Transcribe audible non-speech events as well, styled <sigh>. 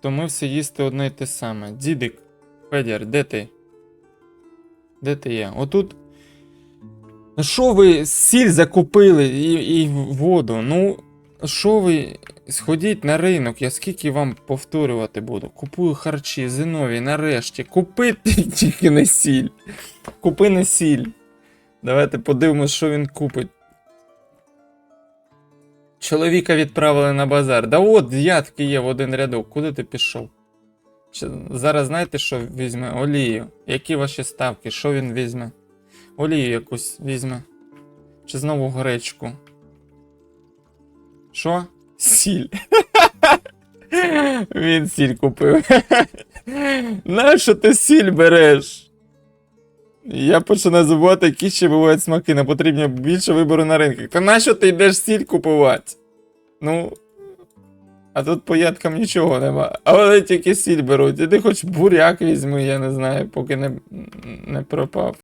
втомився їсти одне й те саме. Дідик, Федір, де ти? Де ти є? Отут. Що ви сіль закупили і, і воду? Ну, що ви сходіть на ринок, я скільки вам повторювати буду. Купую харчі, зинові, нарешті. Купи <laughs> тільки не сіль. Купи не сіль. Давайте подивимось, що він купить. Чоловіка відправили на базар. Да от ядки є в один рядок. Куди ти пішов? Зараз знаєте, що візьме? Олію. Які ваші ставки? Що він візьме? Олію якусь візьме. Чи знову гречку? Що? Сіль. <laughs> Він сіль купив. <laughs> Нащо ти сіль береш? Я починаю забувати, які ще бувають смаки. Не потрібно більше вибору на ринках. Та нащо ти йдеш сіль купувати? Ну. А тут по ядкам нічого нема. А вони тільки сіль беруть. Іди хоч буряк візьми, я не знаю, поки не, не пропав.